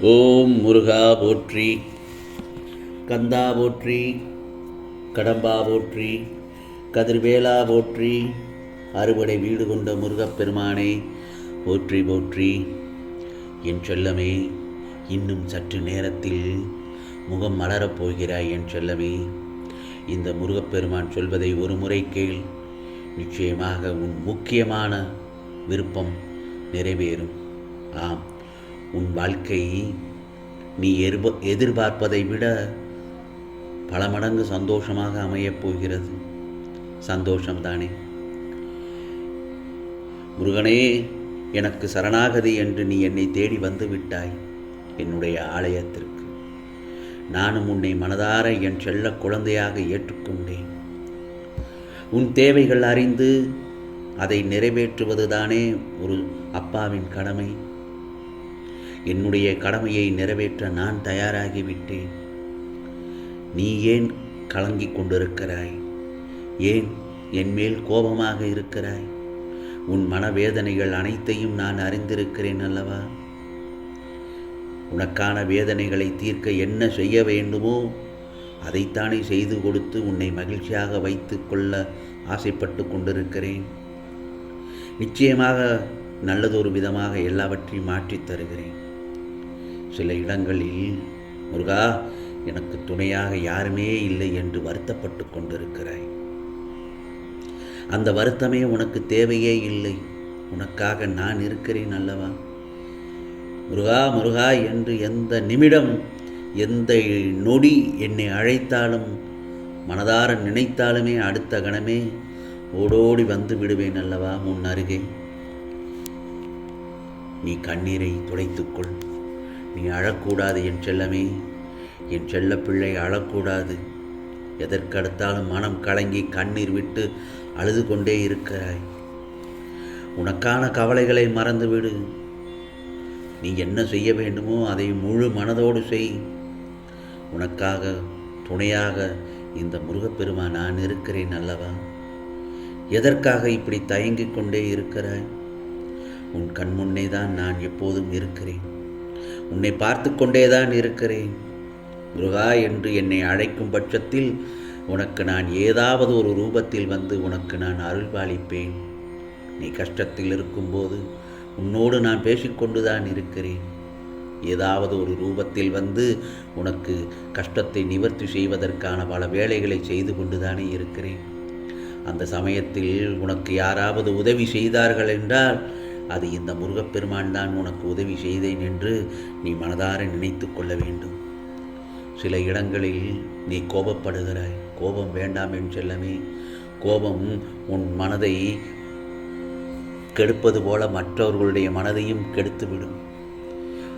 ஓம் முருகா போற்றி கந்தா போற்றி கடம்பா போற்றி கதிர்வேலா போற்றி அறுவடை வீடு கொண்ட முருகப்பெருமானை போற்றி போற்றி. என் செல்லமே இன்னும் சற்று நேரத்தில் முகம் மலரப் போகிறாய் என் செல்லமே. இந்த முருகப்பெருமான் சொல்வதை ஒரு முறை கேள். நிச்சயமாக உன் முக்கியமான விருப்பம் நிறைவேறும். ஆம். உன் வாழ்க்கை நீ எதிர்ப எதிர்பார்ப்பதை விட பல மடங்கு சந்தோஷமாக அமையப் போகிறது. சந்தோஷம்தானே? முருகனே எனக்கு சரணாகதி என்று நீ என்னை தேடி வந்து விட்டாய் என்னுடைய ஆலயத்திற்கு. நானும் உன்னை மனதார என் செல்ல குழந்தையாக ஏற்றுக்கொண்டேன். உன் தேவைகள் அறிந்து அதை நிறைவேற்றுவதுதானே ஒரு அப்பாவின் கடமை. என்னுடைய கடமையை நிறைவேற்ற நான் தயாராகிவிட்டேன். நீ ஏன் கலங்கிக் கொண்டிருக்கிறாய்? ஏன் என் மேல் கோபமாக இருக்கிறாய்? உன் மனவேதனைகள் அனைத்தையும் நான் அறிந்திருக்கிறேன் அல்லவா? உனக்கான வேதனைகளை தீர்க்க என்ன செய்ய வேண்டுமோ அதைத்தானே செய்து கொடுத்து உன்னை மகிழ்ச்சியாக வைத்து கொள்ள ஆசைப்பட்டு கொண்டிருக்கிறேன். நிச்சயமாக நல்லதொரு விதமாக எல்லாவற்றையும் மாற்றித் தருகிறேன். சில இடங்களில் முருகா எனக்கு துணையாக யாருமே இல்லை என்று வருத்தப்பட்டு கொண்டிருக்கிறாய். அந்த வருத்தமே உனக்கு தேவையே இல்லை. உனக்காக நான் இருக்கிறேன் அல்லவா? முருகா முருகா என்று எந்த நிமிடம் எந்த நொடி என்னை அழைத்தாலும் மனதார நினைத்தாலுமே அடுத்த கணமே ஓடோடி வந்து விடுவேன் அல்லவா முன் அருகே? நீ கண்ணீரை துடைத்துக்கொள் நீ அழக்கூடாது என் செல்லமே. என் செல்ல பிள்ளை அழக்கூடாது. எதற்கடுத்தாலும் மனம் கலங்கி கண்ணீர் விட்டு அழுது கொண்டே இருக்கிறாய். உனக்கான கவலைகளை மறந்துவிடு. நீ என்ன செய்ய வேண்டுமோ அதை முழு மனதோடு செய். உனக்காக துணையாக இந்த முருகப்பெருமா நான் இருக்கிறேன் அல்லவா? எதற்காக இப்படி தயங்கிக் கொண்டே இருக்கிறாய்? உன் கண் முன்னே தான் நான் எப்போதும் இருக்கிறேன். உன்னை பார்த்து கொண்டேதான் இருக்கிறேன். முருகா என்று என்னை அழைக்கும் பட்சத்தில் உனக்கு நான் ஏதாவது ஒரு ரூபத்தில் வந்து உனக்கு நான் அருள்பாலிப்பேன் நீ கஷ்டத்தில் இருக்கும்போது உன்னோடு நான் பேசிக்கொண்டுதான் இருக்கிறேன். ஏதாவது ஒரு ரூபத்தில் வந்து உனக்கு கஷ்டத்தை நிவர்த்தி செய்வதற்கான பல வேலைகளை செய்து கொண்டுதானே இருக்கிறேன். அந்த சமயத்தில் உனக்கு யாராவது உதவி செய்தார்கள் என்றால் அது இந்த முருகப்பெருமான் தான் உனக்கு உதவி செய்தேன் என்று நீ மனதார நினைத்து கொள்ள வேண்டும். சில இடங்களில் நீ கோபப்படுகிறாய். கோபம் வேண்டாம் என் செல்லமே. கோபம் உன் மனதை கெடுப்பது போல மற்றவர்களுடைய மனதையும் கெடுத்துவிடும்.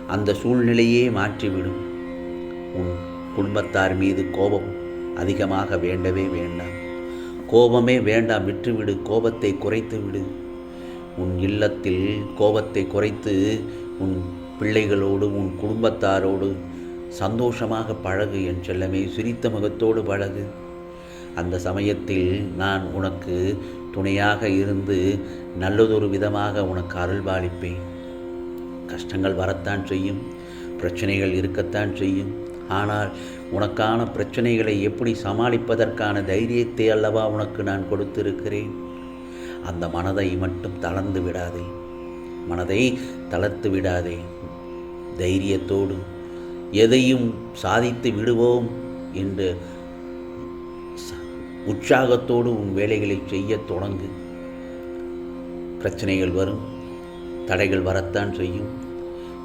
அந்த சூழ்நிலையே மாற்றிவிடும். உன் குடும்பத்தார் மீது கோபம் அதிகமாக வேண்டவே வேண்டாம். கோபமே வேண்டாம். விட்டுவிடு. கோபத்தை குறைத்து விடு உன் இல்லத்தில் கோபத்தை குறைத்து உன் பிள்ளைகளோடு உன் குடும்பத்தாரோடு சந்தோஷமாக பழகு என் செல்லமே. சிரித்த முகத்தோடு பழகு. அந்த சமயத்தில் நான் உனக்கு துணையாக இருந்து நல்லதொரு விதமாக உனக்கு அருள்பாலிப்பேன் கஷ்டங்கள் வரத்தான் செய்யும். பிரச்சனைகள் இருக்கத்தான் செய்யும். ஆனால் உனக்கான பிரச்சனைகளை எப்படி சமாளிப்பதற்கான தைரியத்தை அல்லவா உனக்கு நான் கொடுத்திருக்கிறேன்? அந்த மனதை மட்டும் தளர்ந்து விடாதே. மனதை தளர்த்து விடாதே. தைரியத்தோடு எதையும் சாதித்து விடுவோம் என்று உற்சாகத்தோடு உன் வேலைகளை செய்ய தொடங்கு. பிரச்சனைகள் வரும் தடைகள் வரத்தான் செய்யும்.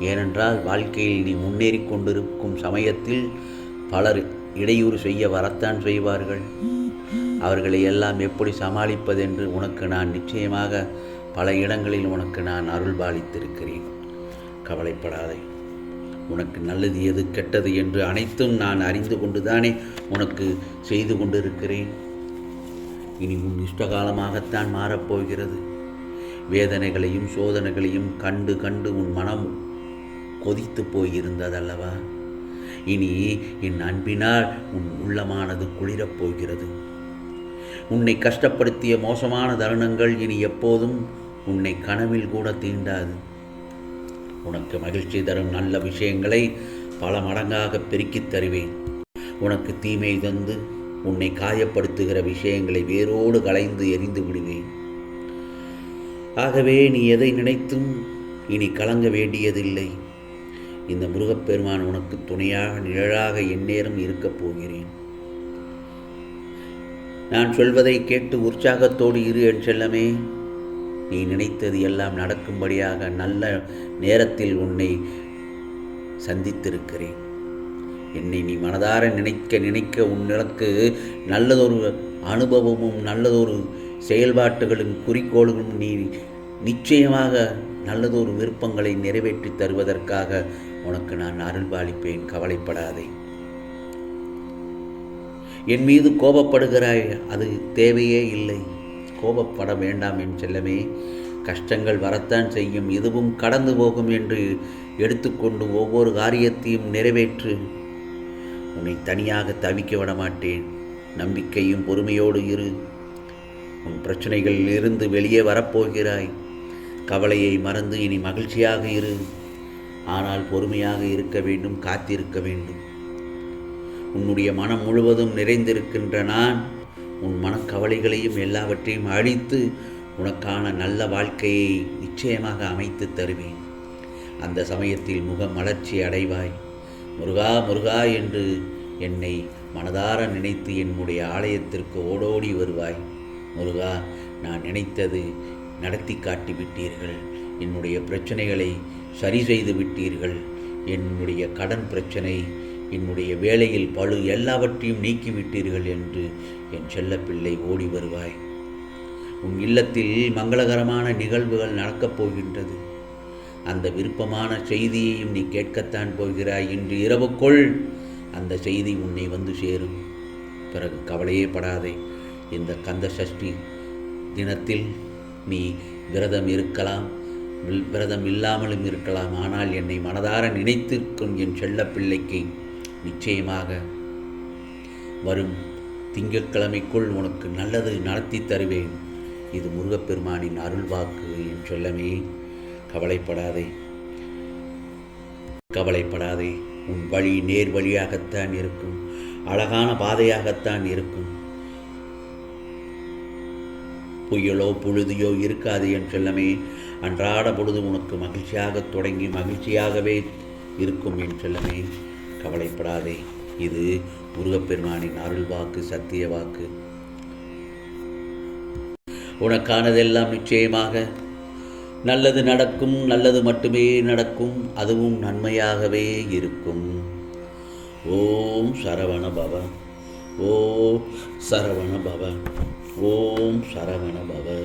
ஏனென்றால் வாழ்க்கையில் நீ முன்னேறி கொண்டிருக்கும் சமயத்தில் பலர் இடையூறு செய்ய வரத்தான் செய்வார்கள். அவர்களை எல்லாம் எப்படி சமாளிப்பதென்று உனக்கு நான் நிச்சயமாக பல இடங்களில் உனக்கு நான் அருள்பாலித்திருக்கிறேன் கவலைப்படாதே. உனக்கு நல்லது எது கெட்டது என்று அனைத்தும் நான் அறிந்து கொண்டுதானே உனக்கு செய்து கொண்டிருக்கிறேன். இனி உன் இஷ்டகாலமாகத்தான் மாறப்போகிறது. வேதனைகளையும் சோதனைகளையும் கண்டு கண்டு உன் மனம் கொதித்து போயிருந்ததல்லவா? இனி என் அன்பினால் உன் உள்ளமானது குளிரப் போகிறது. உன்னை கஷ்டப்படுத்திய மோசமான தருணங்கள் இனி எப்போதும் உன்னை கனவில் கூட தீண்டாது. உனக்கு மகிழ்ச்சி தரும் நல்ல விஷயங்களை பல மடங்காக பெருக்கித் தருவேன். உனக்கு தீமை தந்து உன்னை காயப்படுத்துகிற விஷயங்களை வேரோடு கலைந்து எரிந்து விடுவேன். ஆகவே நீ எதை நினைத்தும் இனி கலங்க வேண்டியதில்லை. இந்த முருகப்பெருமான் உனக்கு துணையாக நிழலாக எந்நேரம் இருக்கப் போகிறேன். நான் சொல்வதை கேட்டு உற்சாகத்தோடு இரு என் செல்லமே. நீ நினைத்தது எல்லாம் நடக்கும்படியாக நல்ல நேரத்தில் உன்னை சந்தித்திருக்கிறேன். என்னை நீ மனதார நினைக்க நினைக்க உன்னிடக்கு நல்லதொரு அனுபவமும் நல்லதொரு செயல்பாட்டுகளும் குறிக்கோள்களும் நீ நிச்சயமாக நல்லதொரு விருப்பங்களை நிறைவேற்றி தருவதற்காக உனக்கு நான் அருள்பாலிப்பேன் கவலைப்படாதே. என் மீது கோபப்படுகிறாய். அது தேவையே இல்லை. கோபப்பட வேண்டாம் என் செல்லமே. கஷ்டங்கள் வரத்தான் செய்யும். இதுவும் கடந்து போகும் என்று எடுத்துக்கொண்டு ஒவ்வொரு காரியத்தையும் நிறைவேற்று. உன்னை தனியாக தவிக்க விட மாட்டேன் நம்பிக்கையும் பொறுமையோடு இரு. உன் பிரச்சனைகளில் இருந்து வெளியே வரப்போகிறாய். கவலையை மறந்து இனி மகிழ்ச்சியாக இரு. ஆனால் பொறுமையாக இருக்க வேண்டும் காத்திருக்க வேண்டும். உன்னுடைய மனம் முழுவதும் நிறைந்திருக்கின்ற நான் உன் மனக்கவலைகளையும் எல்லாவற்றையும் அழித்து உனக்கான நல்ல வாழ்க்கையை நிச்சயமாக அமைத்து தருவேன். அந்த சமயத்தில் முக மலர்ச்சி அடைவாய். முருகா முருகா என்று என்னை மனதார நினைத்து என்னுடைய ஆலயத்திற்கு ஓடோடி வருவாய். முருகா நான் நினைத்தது நடத்தி காட்டி விட்டீர்கள். என்னுடைய பிரச்சனைகளை சரி செய்து விட்டீர்கள். என்னுடைய கடன் பிரச்சனை என்னுடைய வேலையில் பழு எல்லாவற்றையும் நீக்கிவிட்டீர்கள் என்று என் செல்லப்பிள்ளை ஓடி வருவாய். உன் இல்லத்தில் மங்களகரமான நிகழ்வுகள் நடக்கப் போகின்றது. அந்த விருப்பமான செய்தியையும் நீ கேட்கத்தான் போகிறாய் இன்று இரவுக்குள் அந்த செய்தி உன்னை வந்து சேரும். பிறகு கவலையே படாதே. இந்த கந்த சஷ்டி தினத்தில் நீ விரதம் இருக்கலாம் விரதம் இல்லாமலும் இருக்கலாம். ஆனால் என்னை மனதார நினைத்திருக்கும் என் செல்லப்பிள்ளைக்கு நிச்சயமாக. வரும் திங்கட்கிழமைக்குள் உனக்கு நல்லது நடத்தி தருவேன். இது முருகப்பெருமானின் அருள்வாக்கு என் செல்லமே. கவலைப்படாதே. கவலைப்படாதே. உன் வழி நேர் வழியாகத்தான் இருக்கும். அழகான பாதையாகத்தான் இருக்கும். புயலோ புழுதியோ இருக்காது என் செல்லமே. அன்றாட பொழுது உனக்கு மகிழ்ச்சியாக தொடங்கி மகிழ்ச்சியாகவே இருக்கும் என் செல்லமே. கவலைப்படாதே. இது முருகப்பெருமானின் அருள் வாக்கு சத்திய வாக்கு உனக்கானதெல்லாம் நிச்சயமாக. நல்லது நடக்கும் நல்லது மட்டுமே நடக்கும் அதுவும் நன்மையாகவே இருக்கும். ஓம் சரவண பவ ஓ சரவண பவ ஓம் சரவண பவ